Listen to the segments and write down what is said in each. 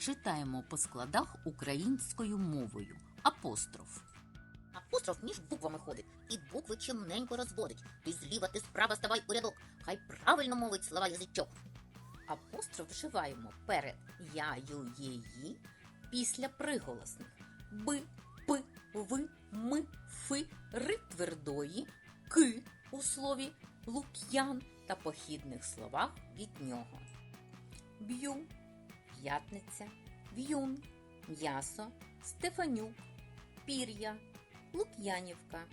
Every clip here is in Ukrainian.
Читаємо по складах українською мовою. Апостроф. Апостроф між буквами ходить і букви чимненько розводить. Ти зліва, ти справа ставай у рядок. Хай правильно мовить слова язичок. Апостроф вживаємо перед я, ю, є, ї, після приголосних б, п, в, м, фи, ри твердої, к у слові лук'ян та похідних словах від нього. Б'ю, п'ятниця, в'юн, м'ясо, Стефанюк, пір'я, Лук'янівка.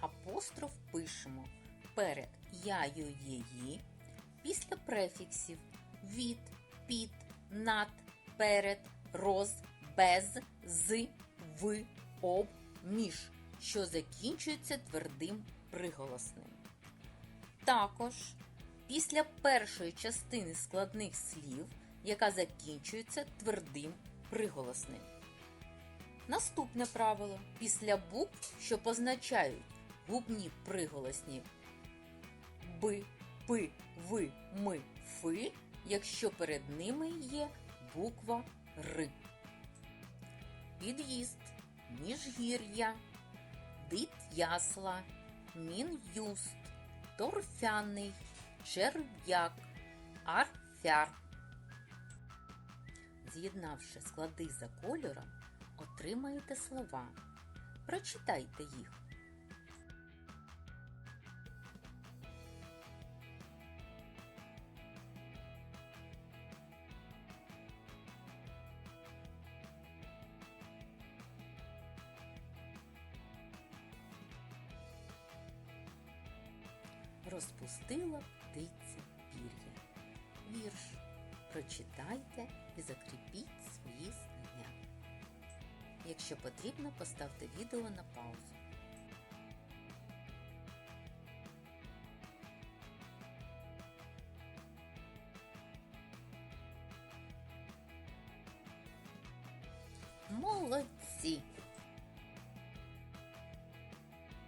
Апостроф пишемо перед я, ю, є, ї, після префіксів від, під, над, перед, роз, без, з, в, об, між, що закінчується твердим приголосним. Також після першої частини складних слів, яка закінчується твердим приголосним. Наступне правило після букв, що позначають губні приголосні б, п, в, м, фи, якщо перед ними є буква Р. Під'їзд, міжгір'я, дит'ясла, мін'юст, торфяний, черв'як, арфяр. З'єднавши склади за кольором, отримаєте слова. Прочитайте їх. Розпустила птиця пір'я. Вірш. Прочитайте і закріпіть свої знання. Якщо потрібно, поставте відео на паузу. Молодці!